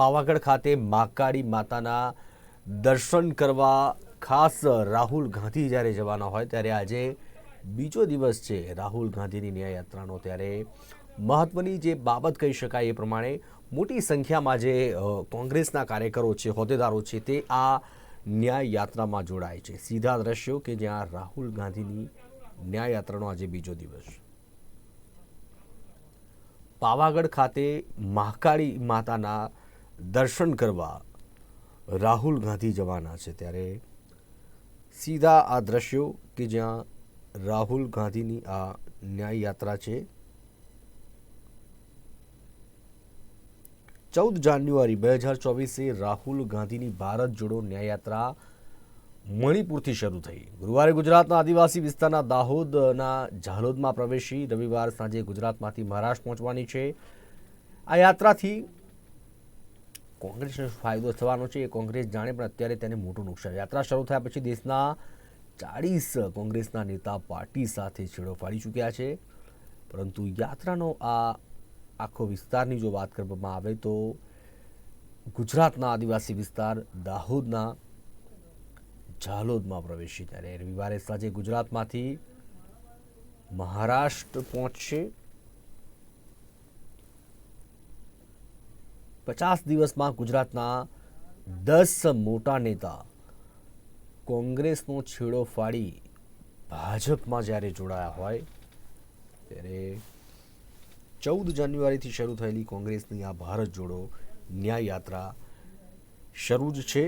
પાવાગઢ ખાતે મહાકાળી માતાના દર્શન કરવા ખાસ રાહુલ ગાંધી જ્યારે જવાના હોય ત્યારે આજે બીજો દિવસ છે રાહુલ ગાંધીની ન્યાય યાત્રાનો ત્યારે મહત્વની જે બાબત કહી શકાય એ પ્રમાણે મોટી સંખ્યામાં જે કોંગ્રેસના કાર્યકરો છે, હોદ્દેદારો છે તે આ ન્યાયયાત્રામાં જોડાય છે. સીધા દ્રશ્યો કે જ્યાં રાહુલ ગાંધીની ન્યાય યાત્રાનો આજે બીજો દિવસ. પાવાગઢ ખાતે મહાકાળી માતાના દર્શન કરવા રાહુલ ગાંધી જવાના છે ત્યારે સીધા આ દ્રશ્યો કે જ્યાં રાહુલ ગાંધીની આ ન્યાય યાત્રા છે. ચૌદ જાન્યુઆરી બે હજાર ચોવીસે રાહુલ ગાંધીની ભારત જોડો ન્યાય યાત્રા મણિપુરથી શરૂ થઈ. ગુરુવારે ગુજરાતના આદિવાસી વિસ્તારના દાહોદના ઝાલોદમાં પ્રવેશી રવિવાર સાંજે ગુજરાતમાંથી મહારાષ્ટ્ર પહોંચવાની છે. આ યાત્રાથી કોંગ્રેસને ફાયદો થવાનો છે એ કોંગ્રેસ જાણે, પણ અત્યારે તેને મોટું નુકસાન. યાત્રા શરૂ થયા પછી દેશના ચાળીસ કોંગ્રેસના નેતા પાર્ટી સાથે છેડો ફાડી ચૂક્યા છે. પરંતુ યાત્રાનો આ આખો વિસ્તારની જો વાત કરવામાં આવે તો ગુજરાતના આદિવાસી વિસ્તાર દાહોદના ઝાલોદમાં પ્રવેશી ત્યારે રવિવારે સાંજે ગુજરાતમાંથી મહારાષ્ટ્ર પહોંચશે. પચાસ દિવસમાં ગુજરાતના દસ મોટા નેતા કોંગ્રેસનો છેડો ફાડી ભાજપમાં જ્યારે જોડાયા હોય, ત્યારે ચૌદ જાન્યુઆરીથી શરૂ થયેલી કોંગ્રેસની આ ભારત જોડો ન્યાય યાત્રા શરૂ જ છે.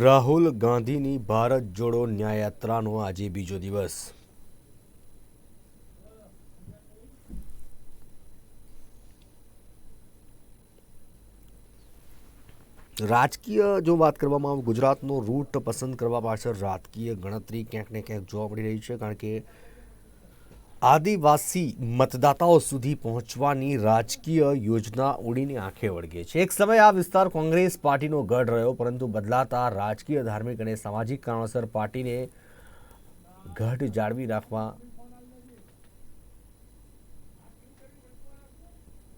રાહુલ ગાંધીની ભારત જોડો ન્યાયયાત્રાનો આજે બીજો દિવસ. રાજકીય જો વાત કરવામાં આવે, ગુજરાતનો રૂટ પસંદ કરવા પાછળ રાજકીય ગણતરી ક્યાંક ને ક્યાંક જોવા મળી રહી છે, કારણ કે આદિવાસી મતદાતાઓ સુધી પહોંચવાની રાજકીય યોજના ઉડીને આંખે વળગે છે. એક સમય આ વિસ્તાર કોંગ્રેસ પાર્ટીનો ગઢ રહ્યો, પરંતુ બદલાતા રાજકીય, ધાર્મિક અને સામાજિક કારણોસર પાર્ટીને ગઢ જાળવી રાખવા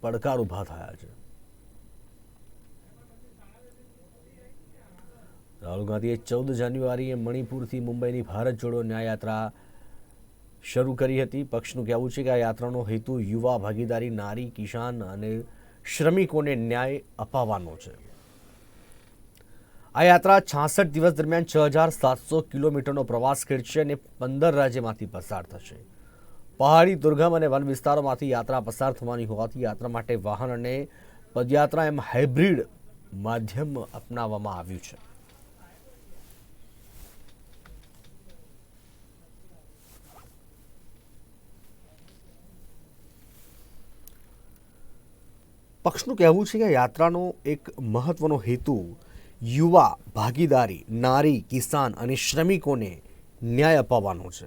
પડકાર ઊભા થયા છે. રાહુલ ગાંધીએ ચૌદ જાન્યુઆરીએ મણિપુરથી મુંબઈની ભારત જોડો ન્યાય યાત્રા શરૂ કરી હતી. પક્ષનું કહેવું છે કે આ યાત્રાનો હેતુ યુવા ભાગીદારી, નારી, કિસાન અને શ્રમિકોને ન્યાય અપાવવાનો છે. આ યાત્રા છાસઠ દિવસ દરમિયાન છ હજાર સાતસો કિલોમીટરનો પ્રવાસ ખેડશે અને પંદર રાજ્યમાંથી પસાર થશે. પહાડી, દુર્ગમ અને વન વિસ્તારોમાંથી યાત્રા પસાર થવાની હોવાથી યાત્રા માટે વાહન અને પદયાત્રા એમ હાઇબ્રિડ માધ્યમ અપનાવવામાં આવ્યું છે. પક્ષનું કહેવું છે કે યાત્રાનો એક મહત્વનો હેતુ યુવા ભાગીદારી, નારી, કિસાન અને શ્રમિકોને ન્યાય અપાવવાનો છે.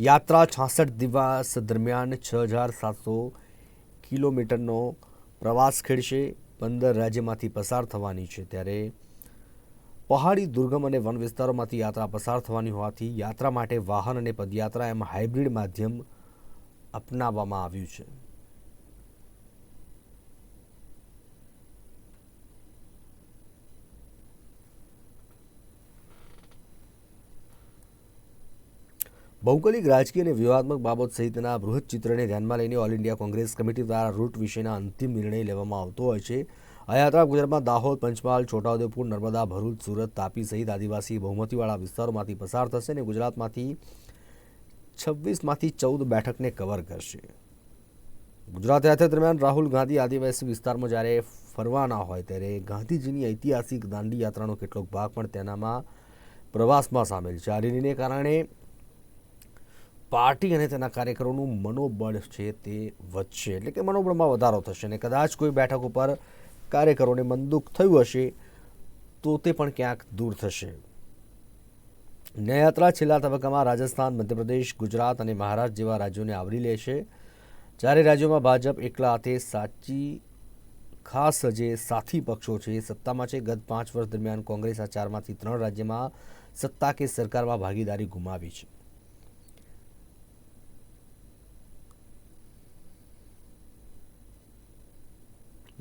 યાત્રા છાસઠ દિવસ દરમિયાન છ હજાર સાતસો કિલોમીટરનો પ્રવાસ ખેડશે પંદર રાજ્યમાંથી પસાર થવાની છે. ત્યારે પહાડી દુર્ગમ અને વન વિસ્તારોમાંથી યાત્રા પસાર થવાની હોવાથી યાત્રા માટે વાહન અને પદયાત્રા એમ હાઇબ્રિડ માધ્યમ અપનાવવામાં આવ્યું છે. ભૌગોલિક, રાજકીય અને વ્યૂહાત્મક બાબત સહિતના બૃહદ ચિત્રને ધ્યાનમાં લઈને ઓલ ઇન્ડિયા કોંગ્રેસ કમિટી દ્વારા રૂટ વિશેના અંતિમ નિર્ણય લેવામાં આવતો હોય છે. આ યાત્રા ગુજરાતમાં દાહોદ, પંચમહાલ, છોટાઉદેપુર, નર્મદા, ભરૂચ, સુરત, તાપી સહિત આદિવાસી બહુમતીવાળા વિસ્તારોમાંથી પસાર થશે અને ગુજરાતમાંથી છવ્વીસમાંથી ચૌદ બેઠકને કવર કરશે. ગુજરાત યાત્રા દરમિયાન રાહુલ ગાંધી આદિવાસી વિસ્તારમાં જ્યારે ફરવાના હોય ત્યારે ગાંધીજીની ઐતિહાસિક દાંડી યાત્રાનો કેટલોક ભાગ પણ તેનામાં પ્રવાસમાં સામેલ છે. આ રેલીને કારણે પાર્ટી અને તેના કાર્યકરોનું મનોબળ છે તે વધશે. એટલે કે મનોબળમાં વધારો થશે અને કદાચ કોઈ બેઠક ઉપર કાર્યકરોને મનદુખ થયું હશે, તો તે પણ ક્યાંક દૂર થશે. ન્યાયયાત્રા છેલ્લા તબક્કામાં રાજસ્થાન, મધ્યપ્રદેશ, ગુજરાત અને મહારાષ્ટ્ર જેવા રાજ્યોને આવરી લેશે ચારે રાજ્યોમાં ભાજપ એકલા હાથે સાચી, ખાસ જે સાથી પક્ષો છે એ સત્તામાં છે, ગત પાંચ વર્ષ દરમિયાન કોંગ્રેસ આ ચારમાંથી ત્રણ રાજ્યમાં સત્તા કે સરકારમાં ભાગીદારી ગુમાવી છે.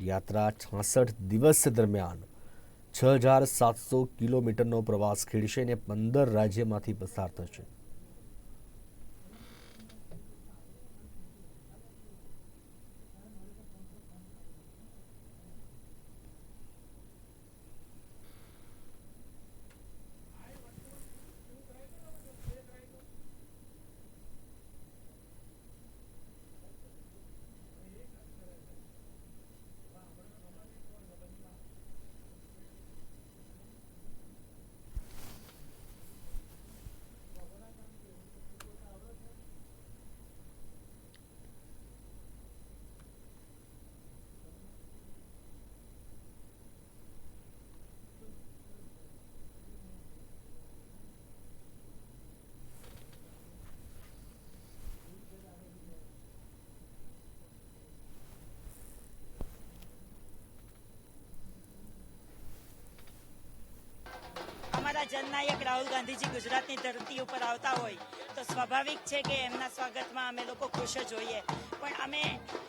યાત્રા છાસઠ દિવસ દરમિયાન છ હજાર સાતસો કિલોમીટરનો પ્રવાસ ખેડશે અને પંદર રાજ્યમાંથી પસાર થશે અમારા જનનાયક રાહુલ ગાંધીજી ગુજરાતની ધરતી ઉપર આવતા હોય તો સ્વાભાવિક છે કે એમના સ્વાગતમાં અમે લોકો ખુશ જ હોઈએ. પણ અમે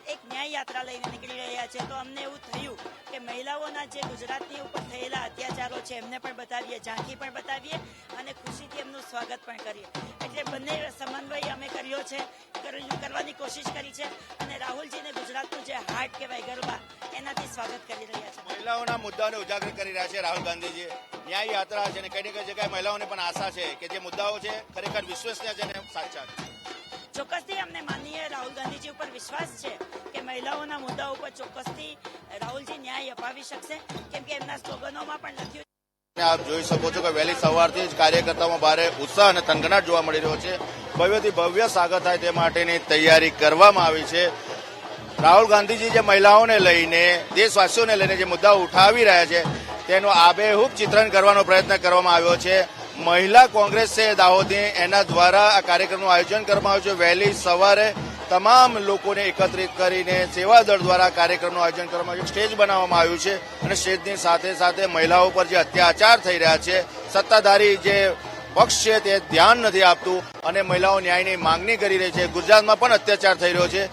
એક ન્યાય યાત્રા લઈને નીકળી રહ્યા છીએ. તો અમને એવું થયું કે મહિલાઓના જે ગુજરાતની ઉપર થયેલા અત્યાચારો છે, એમને પણ બતાવીએ, ઝાંખી પણ બતાવીએ અને ખુશીથી એમનું સ્વાગત પણ કરીએ. એટલે બંને સમન્વય અમે કર્યો છે. કર્યું- કરવાની કોશિશ કરી છે અને રાહુલજીને ગુજરાતનું જે હાર્ટ કહેવાય ગરબા એનાથી સ્વાગત કરી રહ્યા છે. મહિલાઓના મુદ્દાને ઉજાગર કરી રહ્યા છે રાહુલ ગાંધીજી. ન્યાય યાત્રા છે અને કઈ ને કઈ જગ્યાએ મહિલાઓને પણ આશા છે કે જે મુદ્દાઓ છે ખરેખર વિશ્વસનીય છે અને સાચા છે. ચોક્કસથી અમને માનીય રાહુલ ગાંધીજી ઉપર વિશ્વાસ છે કે મહિલાઓના મુદ્દા ઉપર ચોક્કસથી રાહુલજી ન્યાય અપાવી શકશે કેમ કે એમના સ્લોગનોમાં પણ લખ્યું આપ જોઈ શકો છો કે વહેલી સવારથી જ કાર્યકર્તાઓમાં ભારે ઉત્સાહ અને થનગનાટ જોવા મળી રહ્યો છે. ભવ્યથી ભવ્ય સ્વાગત થાય તે માટેની તૈયારી કરવામાં આવી છે. રાહુલ ગાંધીજી જે મહિલાઓને લઈને, દેશવાસીઓને લઈને જે મુદ્દા ઉઠાવી રહ્યા છે, તેનું આબેહૂબ ચિત્રણ કરવાનો પ્રયત્ન કરવામાં આવ્યો છે. મહિલા કોંગ્રેસ છે દાહોદની એના દ્વારા આ કાર્યક્રમનું આયોજન કરવામાં આવ્યું છે. વહેલી સવારે તમામ લોકોને એકત્રિત કરીને સેવા દળ દ્વારા કાર્યક્રમનું આયોજન કરવામાં આવ્યું. સ્ટેજ બનાવવામાં આવ્યું છે અને સ્ટેજની સાથે સાથે મહિલાઓ પર જે અત્યાચાર થઈ રહ્યા છે, સત્તાધારી જે પક્ષ છે તે ધ્યાન નથી આપતું અને મહિલાઓ ન્યાયની માંગણી કરી રહી છે. ગુજરાતમાં પણ અત્યાચાર થઈ રહ્યો છે.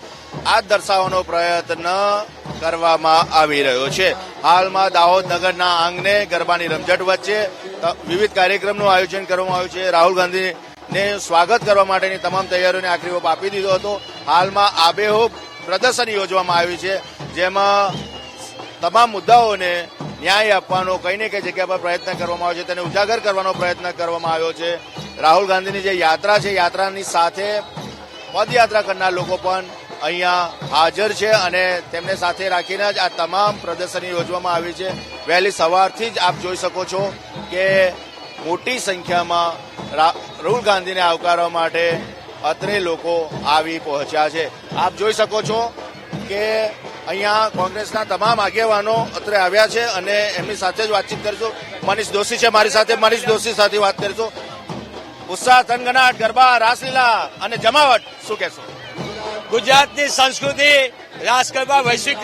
આ દર્શાવવાનો પ્રયત્ન કરવામાં આવી રહ્યો છે. હાલમાં દાહોદ નગરના આંગણે ગરબાની રમઝટ વચ્ચે વિવિધ કાર્યક્રમનું આયોજન કરવામાં આવ્યું છે. રાહુલ ગાંધીને સ્વાગત કરવા માટેની તમામ તૈયારીઓને આખરી ઓપ આપી દીધો હતો. હાલમાં આબેહૂબ પ્રદર્શન યોજવામાં આવ્યું છે, જેમાં તમામ મુદ્દાઓને ન્યાય આપવાનો, કઈ ને કઈ જગ્યા પર પ્રયત્ન કરવામાં આવ્યો છે, તેને ઉજાગર કરવાનો પ્રયત્ન કરવામાં આવ્યો છે. રાહુલ ગાંધીની જે યાત્રા છે, યાત્રાની સાથે પદયાત્રા કરનાર લોકો પણ અહીંયા હાજર છે અને તેમને સાથે રાખીને જ આ તમામ પ્રદર્શની યોજવામાં આવી છે. વહેલી સવારથી જ આપ જોઈ શકો છો કે મોટી સંખ્યામાં રાહુલ ગાંધીને આવકારવા માટે અત્રે લોકો આવી પહોંચ્યા છે. આપ જોઈ શકો છો કે અહીંયા કોંગ્રેસના તમામ આગેવાનો અત્રે આવ્યા છે અને એમની સાથે જ વાતચીત કરીશું. મનીષ દોશી છે મારી સાથે. મનીષ દોશી સાથે વાત કરીશું. ઉત્સાહ, થનગનાટ, ગરબા, રાસલીલા અને જમાવટ, શું કહેશો? ગુજરાતની સંસ્કૃતિ, રાસ ગરબા, વૈશ્વિક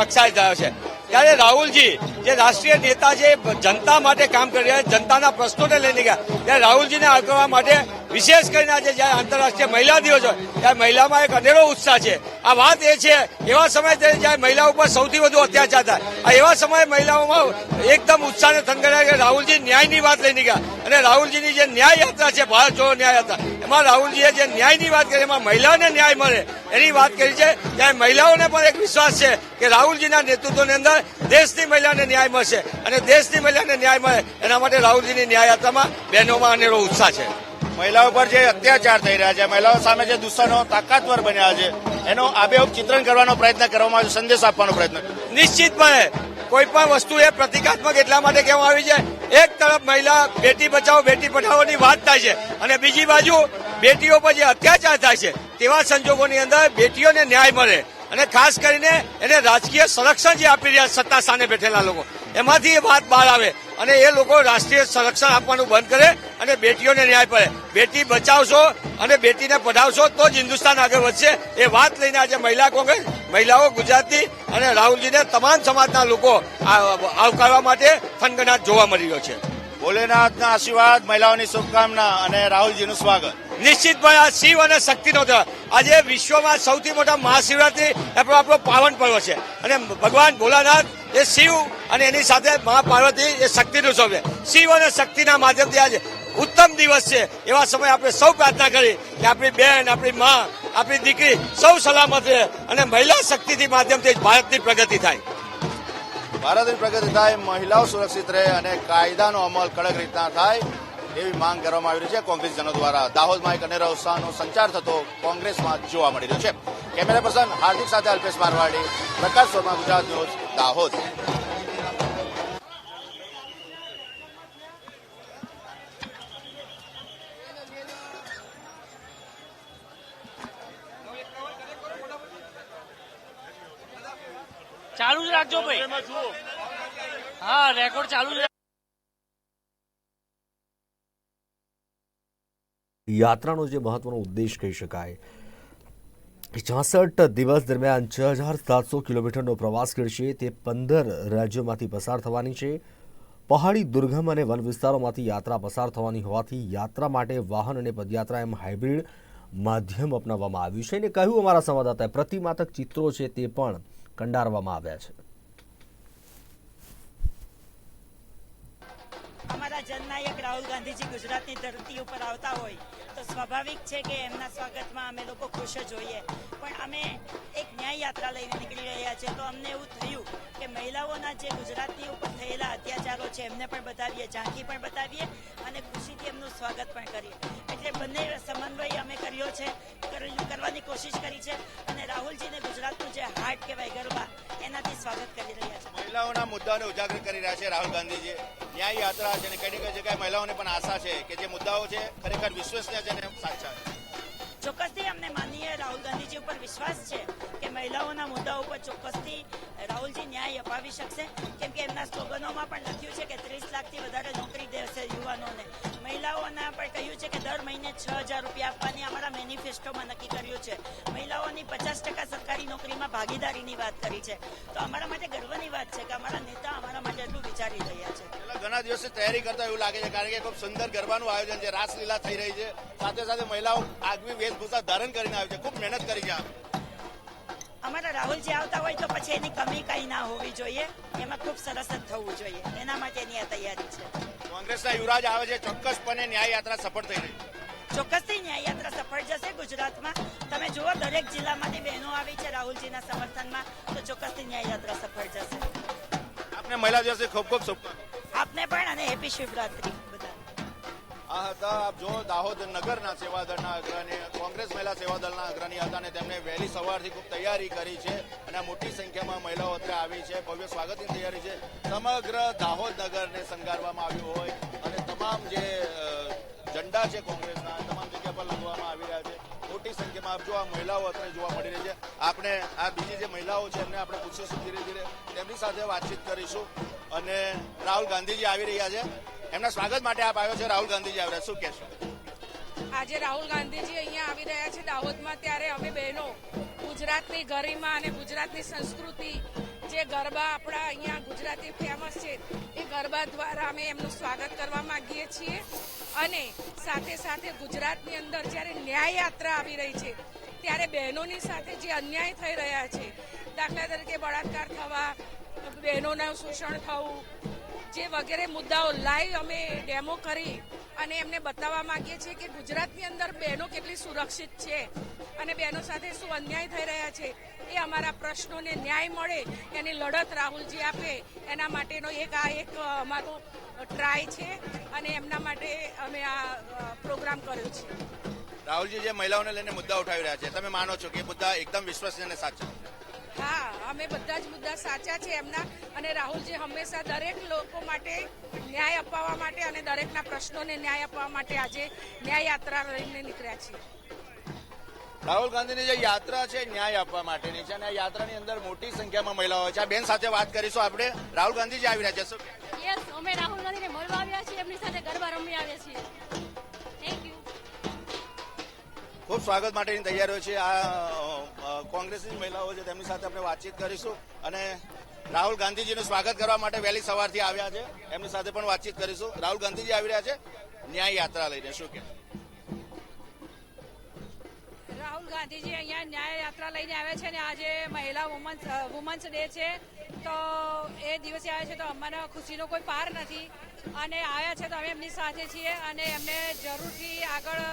કક્ષાએ થયો છે. ત્યારે રાહુલજી, જે રાષ્ટ્રીય નેતા છે જનતા માટે કામ કરી રહ્યા છે, જનતાના પ્રશ્નોને લઈને ગયા. ત્યારે રાહુલજીને આગળવા માટે વિશેષ કરીને આજે જ્યારે આંતરરાષ્ટ્રીય મહિલા દિવસ હોય, ત્યારે મહિલામાં એક અનેરો ઉત્સાહ છે. આ વાત એ છે, એવા સમય જ્યારે મહિલા ઉપર સૌથી વધુ અત્યાચાર થાય, આ એવા સમયે મહિલાઓમાં એકદમ ઉત્સાહને થનગનાટ કે રાહુલજી ન્યાયની વાત લઈને ગયા. અને રાહુલજીની જે ન્યાય યાત્રા છે ભારત જોડો ન્યાય યાત્રા, એમાં રાહુલજીએ જે ન્યાયની વાત કરી, એમાં મહિલાઓને ન્યાય મળે, એની વાત કરી છે, ત્યારે મહિલાઓને પણ એક વિશ્વાસ છે કે રાહુલજીના નેતૃત્વની અંદર દેશની મહિલાને ન્યાય મળશે. અને દેશની મહિલાને ન્યાય મળે, એના માટે રાહુલજીની ન્યાય યાત્રામાં બહેનોમાં અનેરો ઉત્સાહ છે. મહિલાઓ પર જે અત્યાચાર થઈ રહ્યા છે, મહિલાઓ સામે જે દુશ્મનો તાકાતવર બન્યા છે, એનો આબેહૂબ ચિત્રણ કરવાનો પ્રયત્ન કરવામાં આવ્યો સંદેશ આપવાનો પ્રયત્ન નિશ્ચિતપણે કોઈ પણ વસ્તુ એ પ્રતિકાત્મક એટલા માટે કહેવામાં આવી છે, એક તરફ મહિલા બેટી બચાવો, બેટી પઢાઓની વાત થાય છે, અને બીજી બાજુ બેટીઓ પર જે અત્યાચાર થાય છે, તેવા સંજોગોની અંદર બેટીઓને ન્યાય મળે, અને ખાસ કરીને એને રાજકીય સંરક્ષણ જે આપી રહ્યા સત્તા સામે બેઠેલા લોકો. એમાંથી એ વાત બહાર આવે. અને એ લોકો રાષ્ટ્રીય સંરક્ષણ આપવાનું બંધ કરે અને બેટીઓને ન્યાય પડે બેટી બચાવશો અને બેટીને પઢાવશો તો જ હિન્દુસ્તાન આગળ વધશે. એ વાત લઈને આજે મહિલા કોંગ્રેસ મહિલાઓ ગુજરાતની અને રાહુલજીને તમામ સમાજના લોકો આવકારવા માટે થનગનાટ જોવા મળી રહ્યો છે. ભોલેનાથના આશીર્વાદ મહિલાઓની શુભકામના અને રાહુલજીનું સ્વાગત. નિશ્ચિતપણે આ શિવ અને શક્તિનો તહેવાર આજે વિશ્વમાં સૌથી મોટા મહાશિવરાત્રી આપણો આપણો પાવન પર્વ છે. અને ભગવાન ભોલાનાથ એ શિવ અને એની સાથે મા પાર્વતી એ શક્તિનું સ્વરૂપ છે શિવ અને શક્તિના માધ્યમથી આજે ઉત્તમ દિવસ છે. એવા સમયે આપણે સૌ પ્રાર્થના કરી કે આપણી બેન, આપણી મા, આપણી દીકરી સૌ સલામત રહે અને મહિલા શક્તિથી માધ્યમથી ભારતની પ્રગતિ થાય. ભારતની પ્રગતિ થાય, મહિલાઓ સુરક્ષિત રહે અને કાયદાનો અમલ કડક રીતના થાય. એવી માંગ કરવામાં આવી રહી છે. કોંગ્રેસજનો દ્વારા દાહોદમાં એક અનેરા ઉત્સાહનો સંચાર થતો કોંગ્રેસમાં જોવા મળી રહ્યો છે. કેમેરા પર્સન હાર્દિક સાથે અલ્પેશ મારવાડી, પ્રકાશ વર્મા ગુજરાત ન્યૂઝ, દાહોદ. ચાલુ જ રાખજો ભાઈ. હા, રેકોર્ડ ચાલુ જ યાત્રાનો જે મહત્વનો ઉદ્દેશ કહી શકાય. છાસઠ દિવસ દરમિયાન છ હજાર સાતસો કિલોમીટરનો પ્રવાસ કરશે. તે પંદર રાજ્યોમાંથી પસાર થવાની છે. પહાડી દુર્ગમ અને વન વિસ્તારોમાંથી યાત્રા પસાર થવાની હોવાથી યાત્રા માટે વાહન અને પદયાત્રા એમ હાઇબ્રિડ માધ્યમ અપનાવવામાં આવ્યું છે. અને કહ્યું અમારા સંવાદદાતાએ, પ્રતિમાતક ચિત્રો છે તે પણ કંડારવામાં આવ્યા છે. અમારા જનનાયક રાહુલ ગાંધીજી ગુજરાતની ધરતી ઉપર આવતા હોય. તો સ્વાભાવિક છે કે એમના સ્વાગતમાં અમે લોકો ખુશ જ હોઈએ. પણ અમે એક ન્યાય યાત્રા લઈને નીકળી રહ્યા છે તો અમને એવું થયું કે મહિલાઓના જે ગુજરાતની ઉપર થયેલા અત્યાચારો છે એમને પણ બતાવીએ ઝાંખી પણ બતાવીએ અને ખુશીથી એમનું સ્વાગત પણ કરીએ. એટલે બંને સમન્વય અમે કર્યો છે કરવાની કોશિશ કરી છે અને રાહુલજીને ગુજરાતનું જે હાર્ટ કહેવાય ગરબા એનાથી સ્વાગત કરી રહ્યા છે. મહિલાઓના મુદ્દાને ઉજાગર કરી રહ્યા છે રાહુલ ગાંધીજી. ન્યાય યાત્રા જેને કઈ ને કઈ જગ્યાએ મહિલાઓને પણ આશા છે કે જે મુદ્દાઓ છે ખરેખર વિશ્વસનીય છે અને સાચા છે. ચોક્કસથી અમને માનીય રાહુલ ગાંધીજી ઉપર વિશ્વાસ છે. કે મહિલાઓના મુદ્દા ઉપર ચોક્કસથી રાહુલજી ન્યાય અપાવી શકશે. કેમ કે એમના સ્લોગનોમાં પણ લખ્યું છે કે ત્રીસ લાખથી વધારે નોકરી દેશે યુવાનોને. મહિલાઓના પણ કહ્યું છે કે દર મહિને છ હજાર રૂપિયા આપવાની અમારા મેનિફેસ્ટોમાં નક્કી કર્યું છે. મહિલાઓની પચાસ ટકા સરકારી નોકરીમાં ભાગીદારીની વાત કરી છે. તો અમારા માટે ગર્વની વાત છે કે અમારા નેતા અમારા માટે એટલું વિચારી રહ્યા છે. ઘણા દિવસથી તૈયારી કરતા એવું લાગે છે કારણ કે ખૂબ સુંદર ગરબાનું આયોજન છે. રાસલીલા થઈ રહી છે. સાથે સાથે મહિલાઓ આગવી વેશભૂષા ધારણ કરીને આવી છે. ખૂબ મહેનત કરી છે આ. જે આવતા હોય તો પછી એની કમી કઈ ના હોવી જોઈએ. એમાં ખૂબ સરસ જ થવું જોઈએ. એના માટેની આ તૈયારી છે. કોંગ્રેસના યુવરાજ આવે છે ચોક્કસપણે ન્યાય યાત્રા સફળ થઈ રહી ચોક્કસથી ન્યાય યાત્રા સફળ જશે ગુજરાતમાં. તમે જુઓ દરેક જિલ્લામાંથી બહેનો આવી છે રાહુલજીના સમર્થનમાં તો ચોક્કસથી ન્યાય યાત્રા સફળ જશે. આપને મહિલા દિવસે ખૂબ ખૂબ શુભકામના આપને પણ અને હેપી શિવરાત્રી. આ હતા આપ જો દાહોદ નગરના સેવાદળના અગ્રણી, કોંગ્રેસ મહિલા સેવાદળના અગ્રણી હતા અને તેમણે વહેલી સવારથી ખૂબ તૈયારી કરી છે અને મોટી સંખ્યામાં મહિલાઓ અત્યારે આવી છે, ભવ્ય સ્વાગતની તૈયારી છે. સમગ્ર દાહોદ નગરને શણગારવામાં આવ્યું હોય અને તમામ જે ઝંડા છે કોંગ્રેસના, તમામ જગ્યા પર લગાવવામાં આવી રહ્યા છે. મોટી સંખ્યામાં આપ જો આ મહિલાઓ અત્યારે જોવા મળી રહી છે. આપણે, આ બીજી જે મહિલાઓ છે એમને આપણે પૂછીશું ધીરે ધીરે. તેમની સાથે વાતચીત કરીશું અને રાહુલ ગાંધીજી આવી રહ્યા છે. એમના સ્વાગત માટે આપ આવ્યો છે રાહુલ ગાંધીજી આવ્યા શું કહેશો? આજે રાહુલ ગાંધીજી અહીંયા આવી રહ્યા છે દાહોદમાં ત્યારે અમે બહેનો, ગુજરાતની ગરિમા અને ગુજરાતની સંસ્કૃતિ, જે ગરબા આપણા અહીંયા ગુજરાતી ફેમસ છે, એ ગરબા દ્વારા અમે એમનું સ્વાગત કરવા માંગીએ છીએ. અને સાથે સાથે ગુજરાતની અંદર જ્યારે ન્યાય યાત્રા આવી રહી છે, ત્યારે બહેનોની સાથે જે અન્યાય થઈ રહ્યા છે, દાખલા તરીકે બળાત્કાર થવા, બહેનોનું શોષણ થવું જે વગેરે મુદ્દાઓ લાઈવ અમે ડેમો કરી અને એમને બતાવવા માંગીએ છીએ કે ગુજરાતની અંદર બહેનો કેટલી સુરક્ષિત છે અને બહેનો સાથે શું અન્યાય થઈ રહ્યા છે એ અમારા પ્રશ્નોને ન્યાય મળે, એની લડત રાહુલજી આપે, એના માટેનો એક આ એક અમારો ટ્રાય છે અને એમના માટે અમે આ પ્રોગ્રામ કર્યો છે. રાહુલજી, જે મહિલાઓને લઈને મુદ્દા ઉઠાવી રહ્યા છે, તમે માનો છો કે મુદ્દા એકદમ વિશ્વસનીય અને સાચા હા અમે બધા જ મુદ્દા સાચા છે એમના. અને રાહુલજી હંમેશા દરેક લોકો માટે ન્યાય અપાવવા માટે અને દરેકના પ્રશ્નોને ન્યાય અપાવવા માટે આજે ન્યાય યાત્રા લઈને નીકળ્યા છીએ. રાહુલ ગાંધીની જે યાત્રા છે ન્યાય આપવા માટેની છે અને આ યાત્રાની અંદર મોટી સંખ્યામાં મહિલાઓ છે. આ બેન સાથે વાત કરીશું આપણે. રાહુલ ગાંધીજી આવી રહ્યા છે. યસ અમે રાહુલ ગાંધીને મળવા આવ્યા છીએ. એમની સાથે ગરબા રમવા આવ્યા છીએ. ખૂબ સ્વાગત માટેની તૈયારીઓ છે. આ કોંગ્રેસની મહિલાઓ છે, તેમની સાથે આપણે વાતચીત કરીશું અને રાહુલ ગાંધીજીનું સ્વાગત કરવા માટે વહેલી સવારથી આવ્યા છે. એમની સાથે પણ વાતચીત કરીશું. રાહુલ ગાંધીજી આવી રહ્યા છે. ન્યાય યાત્રા લઈને શું કે રાહુલ ગાંધીજી અહીંયા ન્યાય યાત્રા લઈને આવ્યા છે ને આજે મહિલા વુમન્સ વુમન્સ ડે છે. તો એ દિવસે આવ્યા છે તો અમને ખુશીનો કોઈ પાર નથી. અને આવ્યા છે તો અમે એમની સાથે છીએ અને એમને જરૂરથી આગળ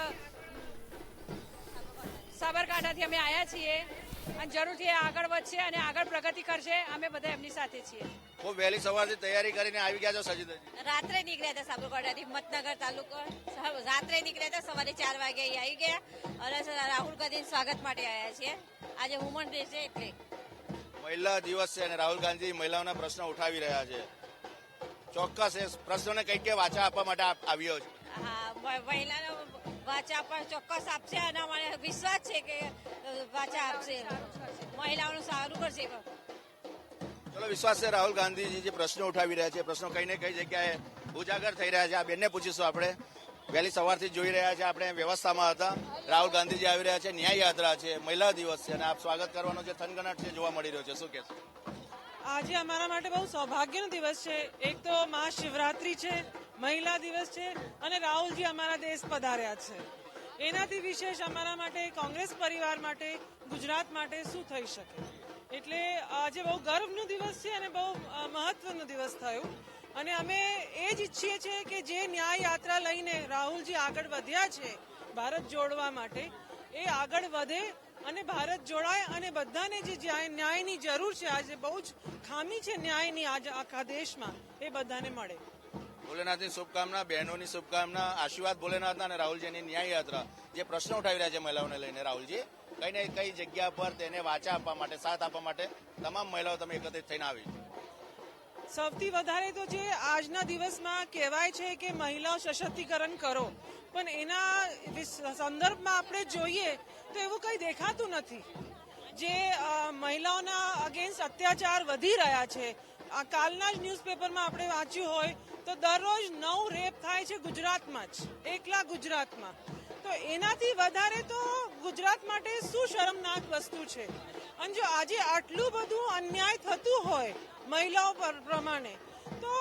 સાબરકાંઠાથી અમે આવ્યા છીએ અને જરૂરથી એ આગળ વધશે અને આગળ પ્રગતિ કરશે. અમે બધા એમની સાથે છીએ. ખૂબ વહેલી સવારથી તૈયારી કરીને આવી ગયા છો સજીદાજી? રાત્રે નીકળ્યા હતા સાબરકાંઠાથી. મતનગર તાલુકો. રાત્રે નીકળ્યા હતા સવારે ચાર વાગે અહીં આવી ગયા. અને રાહુલ ગાંધી સ્વાગત માટે આવ્યા છીએ. આજે વુમન ડે છે એટલે. મહિલા દિવસ છે અને રાહુલ ગાંધી મહિલાઓના પ્રશ્નો ઉઠાવી રહ્યા છે. ચોક્કસ એ પ્રશ્નોને કઈ કઈ વાચા આપવા માટે આવ્યો છે. હા મહિલાનો વાચા પણ ચોક્કસ આપશે અને મને વિશ્વાસ છે કે વાચા આપશે. મહિલાઓનું સારું કરશે ચલો વિશ્વાસ છે રાહુલ ગાંધીજી જે પ્રશ્નો ઉઠાવી રહ્યા છે. પ્રશ્નો કઈ ને કઈ જગ્યાએ ઉજાગર થઈ રહ્યા છે. આ બેનને પૂછીશું આપણે. વહેલી સવારથી જોઈ રહ્યા છે આપણે વ્યવસ્થામાં હતા. રાહુલ ગાંધીજી આવી રહ્યા છે. ન્યાય યાત્રા છે. મહિલા દિવસ છે અને આપ સ્વાગત કરવાનો જે થનગનાટ છે જોવા મળી રહ્યો છે. શું કહેશો? આજે અમારા માટે બહુ સૌભાગ્યનો દિવસ છે. એક તો મહાશિવરાત્રી છે. મહિલા દિવસ છે અને રાહુલજી અમારા દેશ પધાર્યા છે. એનાથી વિશેષ અમારા માટે કોંગ્રેસ પરિવાર માટે, ગુજરાત માટે શું થઈ શકે? એટલે આજે બહુ ગર્વનો દિવસ છે અને બહુ મહત્વનો દિવસ થયો. અને અમે એ જ ઈચ્છીએ છીએ કે જે ન્યાય યાત્રા લઈને રાહુલજી આગળ વધ્યા છે ભારત જોડવા માટે, એ આગળ વધે અને ભારત જોડાય અને બધાને જે ન્યાયની જરૂર છે, આજે બહુ જ ખામી છે ન્યાયની આજે આખા દેશમાં, એ બધાને મળે. ભોલેનાથની શુભકામના, બહેનોની શુભકામના, આશીર્વાદ ભોલેનાથના અને રાહુલજીની ન્યાય યાત્રા. જે પ્રશ્નો ઉઠાવી રહ્યા છે મહિલાઓને લઈને. રાહુલજી, કઈ ને કઈ જગ્યા પર તેને વાચા આપવા માટે, સાથ આપવા માટે તમામ મહિલાઓ તમે એકત્રિત થઈને આવી સૌથી વધારે તો જે આજના દિવસમાં કહેવાય છે કે મહિલાઓ સશક્તિકરણ કરો. પણ એના સંદર્ભમાં આપણે જોઈએ તો એવું કંઈ દેખાતું નથી. જે મહિલાઓના અગેન્સ્ટ અત્યાચાર વધી રહ્યા છે. આ કાલના જ ન્યૂઝપેપરમાં આપણે વાંચ્યું હોય તો દરરોજ નવ રેપ થાય છે ગુજરાતમાં જ. એકલા ગુજરાતમાં. તો એનાથી વધારે તો ગુજરાત માટે શું શરમનાક વસ્તુ છે? અને જો આજે આટલું બધું અન્યાય થતું હોય મહિલાઓ પર પ્રમાણે, તો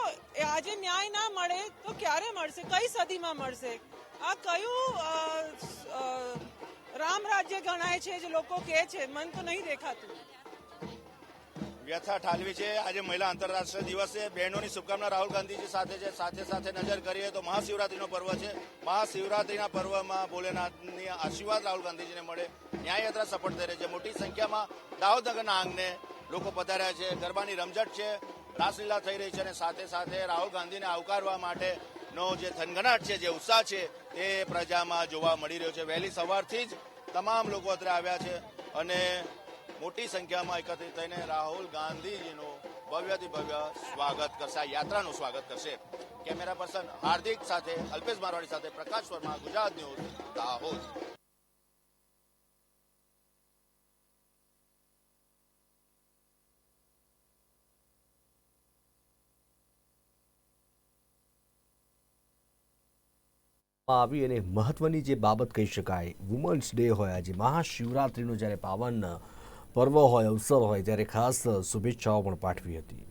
આજે ન્યાય ના મળે તો ક્યારે મળશે? કઈ સદીમાં મળશે? આ કયું રામ રાજ્ય ગણાય છે જે લોકો કહે છે, મન તો નહીં દેખાતું. વ્યથા ઠાલવી છે. આજે મહિલા આંતરરાષ્ટ્રીય દિવસે બહેનોની શુભકામના રાહુલ ગાંધીજી સાથે છે. સાથે સાથે નજર કરીએ તો મહાશિવરાત્રીનો પર્વ છે. મહાશિવરાત્રીના પર્વમાં ભોલેનાથની આશીર્વાદ રાહુલ ગાંધીજીને મળે. ન્યાય યાત્રા સફળ થઈ રહી છે. મોટી સંખ્યામાં દાહોદનગરના આંગણે લોકો પધાર્યા છે. ગરબાની રમઝટ છે. રાસલીલા થઈ રહી છે અને સાથે સાથે રાહુલ ગાંધીને આવકારવા માટેનો જે થનગનાટ છે, જે ઉત્સાહ છે તે પ્રજામાં જોવા મળી રહ્યો છે. વહેલી સવારથી જ તમામ લોકો અત્રે આવ્યા છે અને મોટી સંખ્યામાં એકત્રિત થઈને રાહુલ ગાંધીજીનું ભવ્યથી ભવ્ય સ્વાગત કરશે, આ યાત્રાનું સ્વાગત કરશે. કેમેરા પર્સન હાર્દિક સાથે અલ્પેશ મારવાડી સાથે પ્રકાશ વર્મા, ગુજરાત ન્યૂઝ, દાહોદ. આવી અને મહત્વની જે બાબત કહી શકાય વુમન્સ ડે હોય આજે, મહાશિવરાત્રિનો જ્યારે પાવન પર્વ હોય અવસર હોય ત્યારે ખાસ શુભેચ્છાઓ પણ પાઠવી હતી.